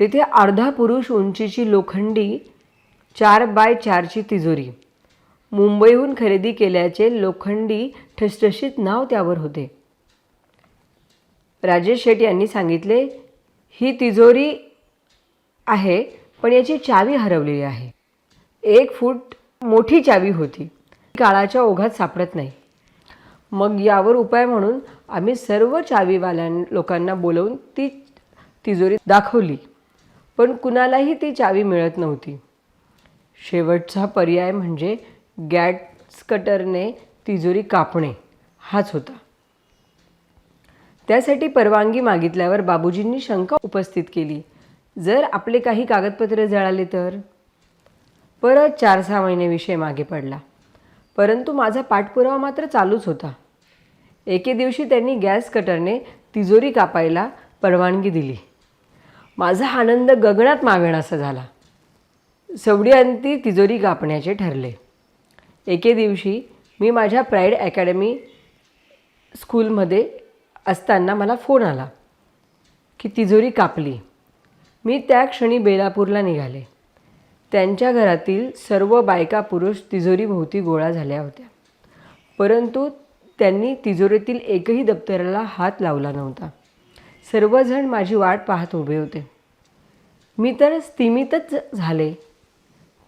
तेथे अर्धा पुरुष उंचीची लोखंडी चार बाय चारची तिजोरी. मुंबईहून खरेदी केल्याचे लोखंडी ठसठशीत नाव त्यावर होते. राजेश शेट यांनी सांगितले ही तिजोरी आहे पण याची चावी हरवलेली आहे. एक फूट मोठी चावी होती. काळाच्या ओघात सापडत नाही. मग यावर उपाय म्हणून आम्ही सर्व चावीवाल्यां लोकांना बोलवून ती तिजोरी दाखवली. पण कुणालाही ती चावी मिळत नव्हती. शेवटचा पर्याय म्हणजे गॅट्स कटरने तिजोरी कापणे हाच होता. त्यासाठी परवानगी मागितल्यावर बाबूजींनी शंका उपस्थित केली. जर आपले काही कागदपत्रे जळाले तर? परत चार सहा महिने विषय मागे पडला. परंतु माझा पाठपुरावा मात्र चालूच होता. एके दिवशी त्यांनी गॅस कटरने तिजोरी कापायला परवानगी दिली. माझा आनंद गगनात मावेनासा झाला. सवडी अंती तिजोरी कापण्याचे ठरले. एके दिवशी मी माझ्या प्राईड अकॅडमी स्कूलमध्ये असताना मला फोन आला की तिजोरी कापली. मी त्या क्षणी बेलापूरला निघाले. त्यांच्या घरातील सर्व बायका पुरुष तिजोरीभोवती गोळा झाल्या होत्या. परंतु त्यांनी तिजोरीतील एकही दप्तराला हात लावला नव्हता. सर्वजण माझी वाट पाहत उभे होते. मी तर स्तिमितच झाले.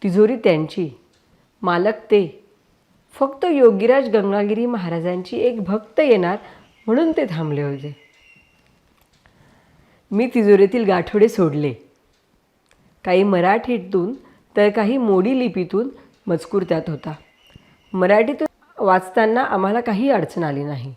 तिजोरी त्यांची मालक ते. फक्त योगीराज गंगागिरी महाराजांची एक भक्त येणार म्हणून ते थांबले होते. मी तिजोरीतील गाठोडे सोडले. काही मराठीतून तर काही मोडी लिपीतून मजकूर त्यात होता. मराठीतून वाचताना आम्हाला काही अडचण आली नाही.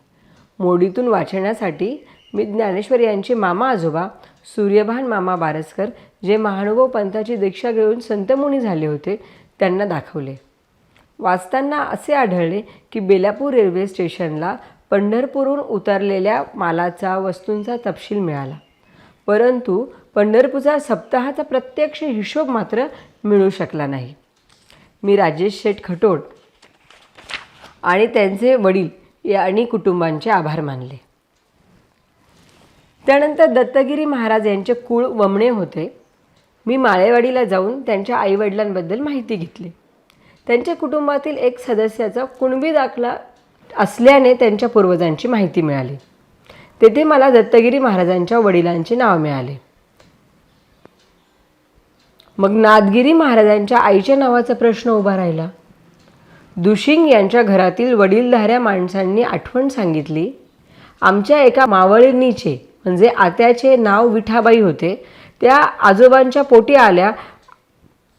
मोडीतून वाचण्यासाठी मी ज्ञानेश्वर यांचे मामा आजोबा सूर्यभान मामा बारसकर जे महानुभव पंथाची दीक्षा घेऊन संतमुनी झाले होते त्यांना दाखवले. वाचताना असे आढळले की बेलापूर रेल्वे स्टेशनला पंढरपूरहून उतरलेल्या मालाचा वस्तूंचा तपशील मिळाला. परंतु पंढरपूरचा सप्ताहाचा प्रत्यक्ष हिशोब मात्र मिळू शकला नाही. मी राजेश शेठ खटोड आणि त्यांचे वडील आणि कुटुंबांचे आभार मानले. त्यानंतर दत्तगिरी महाराज यांचे कुळ वमणे होते. मी माळेवाडीला जाऊन त्यांच्या आईवडिलांबद्दल माहिती घेतली. त्यांच्या कुटुंबातील एक सदस्याचा कुणबी दाखला असल्याने त्यांच्या पूर्वजांची माहिती मिळाली. तेथे मला दत्तगिरी महाराजांच्या वडिलांचे नाव मिळाले. मग नादगिरी महाराजांच्या आईच्या नावाचा प्रश्न उभा राहिला. दुशिंग यांच्या घरातील वडीलधाऱ्या माणसांनी आठवण सांगितली. आमच्या एका मावळणीचे म्हणजे आत्याचे नाव विठाबाई होते. त्या आजोबांच्या पोटी आल्या.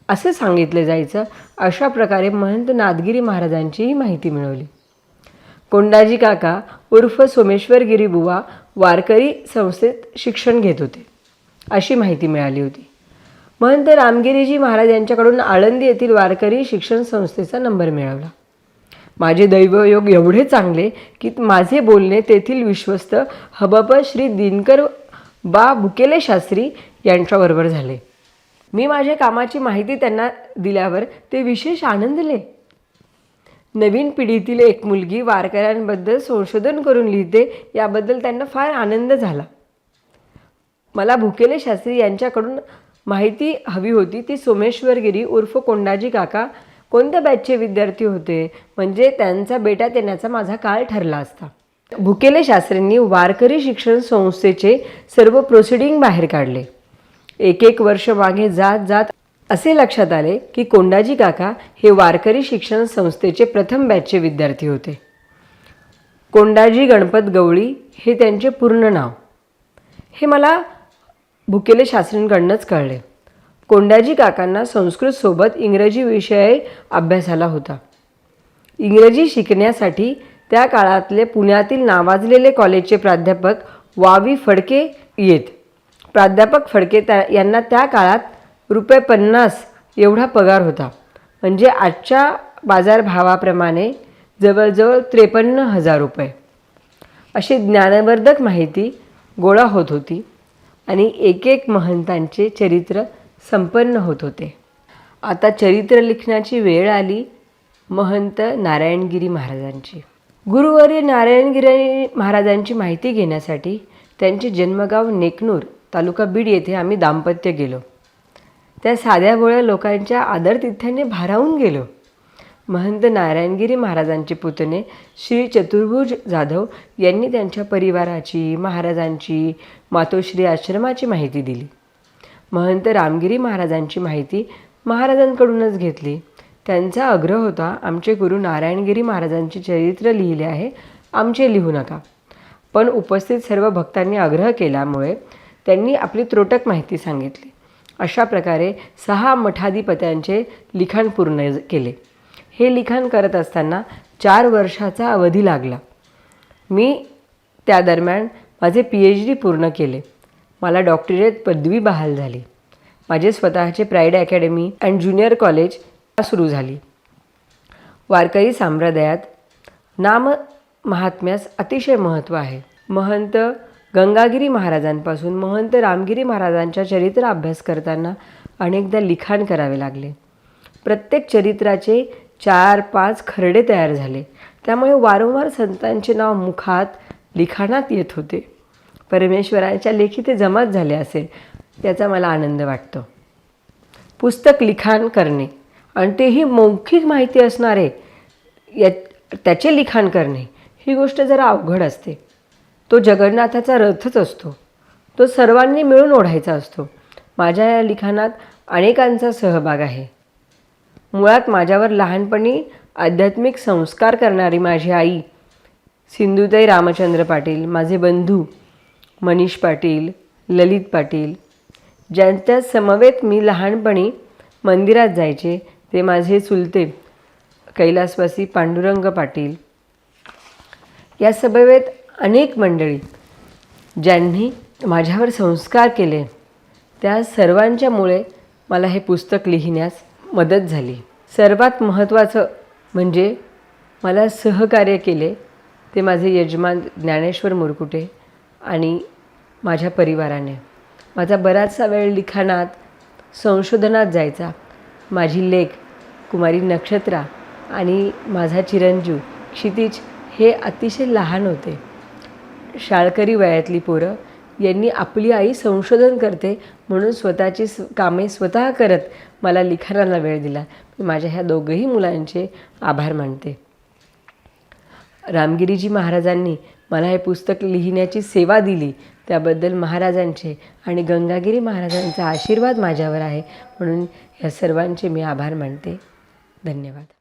असे सांगितले जायचं. अशा प्रकारे महंत नादगिरी महाराजांचीही माहिती मिळवली. कोंडाजी काका उर्फ सोमेश्वर बुवा वारकरी संस्थेत शिक्षण घेत होते. अशी माहिती मिळाली होती. महंत रामगिरीजी महाराज यांच्याकडून आळंदी येथील वारकरी शिक्षण संस्थेचा नंबर मिळवला माझे दैवयोग एवढे चांगले की माझे बोलणे तेथील विश्वस्त हबप श्री दिनकर बा बुकेले शास्त्री यांच्याबरोबर झाले. मी माझ्या कामाची माहिती त्यांना दिल्यावर ते विशेष आनंदले. नवीन पिढीतील एक मुलगी वारकऱ्यांबद्दल संशोधन करून लिहिते याबद्दल त्यांना फार आनंद झाला. मला भुकेले शास्त्री यांच्याकडून माहिती हवी होती ती सोमेश्वरगिरी उर्फ कोंडाजी काका कोणत्या बॅचचे विद्यार्थी होते? म्हणजे त्यांचा बेटा देण्याचा माझा काळ ठरला असता. भुकेले शास्त्रींनी वारकरी शिक्षण संस्थेचे सर्व प्रोसिडिंग बाहेर काढले. एक एक वर्ष मागे जात जात असे लक्षात आले की कोंडाजी काका हे वारकरी शिक्षण संस्थेचे प्रथम बॅचचे विद्यार्थी होते. कोंडाजी गणपत गवळी हे त्यांचे पूर्ण नाव. हे मला भुकेले शास्त्रींकडनंच कळले. कोंडाजी काकांना संस्कृतसोबत इंग्रजी विषय अभ्यासाला होता. इंग्रजी शिकण्यासाठी त्या काळातले पुण्यातील नावाजलेले कॉलेजचे प्राध्यापक वावी फडके येत. प्राध्यापक फडके त्या यांना त्या काळात रुपये पन्नास एवढा पगार होता. म्हणजे आजच्या बाजारभावाप्रमाणे जवळजवळ त्रेपन्न हजार रुपये. अशी ज्ञानवर्धक माहिती गोळा होत होती. आणि एक एक महंतांचे चरित्र संपन्न होत होते. आता चरित्र लिखण्याची वेळ आली महंत नारायणगिरी महाराजांची. गुरुवारी नारायणगिरी महाराजांची माहिती घेण्यासाठी त्यांचे जन्मगाव नेकनूर तालुका बीड येथे आम्ही दाम्पत्य गेलो. त्या साध्या भोळ्या लोकांच्या आदरतिथ्याने भारावून गेलो. महंत नारायणगिरी महाराजांचे पुतणे श्री चतुर्भुज जाधव यांनी त्यांच्या परिवाराची महाराजांची मातोश्री आश्रमाची माहिती दिली. महंत रामगिरी महाराजांची माहिती महाराजांकडूनच घेतली. त्यांचा आग्रह होता आमचे गुरु नारायणगिरी महाराजांचे चरित्र लिहिले आहे आमचे लिहू नका. पण उपस्थित सर्व भक्तांनी आग्रह केल्यामुळे त्यांनी आपली त्रोटक माहिती सांगितली. अशा प्रकारे सहा मठाधिपत्यांचे लिखाण पूर्ण केले. हे लिखाण करत असताना चार वर्षाचा अवधी लागला. मी त्या दरम्यान माझे पी एच डी पूर्ण केले. मला डॉक्टरेट पदवी बहाल झाली. माझे स्वतःचे pride academy and junior college सुरू झाली. वारकरी संप्रदायात नाम महात्म्यास अतिशय महत्त्व आहे. महंत गंगागिरी महाराजांपासून महंत रामगिरी महाराजांच्या चरित्र अभ्यास करताना अनेकदा लिखाण करावे लागले. प्रत्येक चरित्राचे चार पाच खरडे तयार झाले. त्यामुळे वारंवार संतांचे नाव मुखात लिखाणात येत होते. परमेश्वराच्या लेखी ते जमाच झाले असेल याचा मला आनंद वाटतो. पुस्तक लिखाण करणे. आणि तेही मौखिक माहिती असणारे या त्याचे लिखाण करणे. ही गोष्ट जरा अवघड असते. तो जगन्नाथाचा रथच असतो. तो सर्वांनी मिळून ओढायचा असतो. माझ्या या लिखाणात अनेकांचा सहभाग आहे. मुळात माझ्यावर लहानपणी आध्यात्मिक संस्कार करणारी माझी आई सिंधुताई रामचंद्र पाटील माझे बंधू मनीष पाटील ललित पाटील ज्यांच्या समवेत मी लहानपणी मंदिरात जायचे ते माझे चुलते कैलासवासी पांडुरंग पाटील. या समवेत अनेक मंडळी ज्यांनी माझ्यावर संस्कार केले त्या सर्वांच्यामुळे मला हे पुस्तक लिहिण्यास मदत झाली. सर्वात महत्त्वाचं म्हणजे मला सहकार्य केले ते माझे यजमान ज्ञानेश्वर मुरकुटे आणि माझ्या परिवाराने. माझा बराचसा वेळ लिखाणात संशोधनात जायचा. माझी लेख कुमारी नक्षत्रा आणि माझा चिरंजीव क्षितिज हे अतिशय लहान होते. शाळकरी वयातली पोरं यांनी आपली आई संशोधन करते म्हणून स्वतःची कामे स्वतः करत मला लिखाणाला वेळ दिला. मी माझ्या ह्या दोघंही मुलांचे आभार मानते. रामगिरीजी महाराजांनी मला हे पुस्तक लिहिण्याची सेवा दिली. त्याबद्दल महाराजांचे आणि गंगागिरी महाराजांचा आशीर्वाद माझ्यावर आहे म्हणून या सर्वांचे मी आभार मानते. धन्यवाद.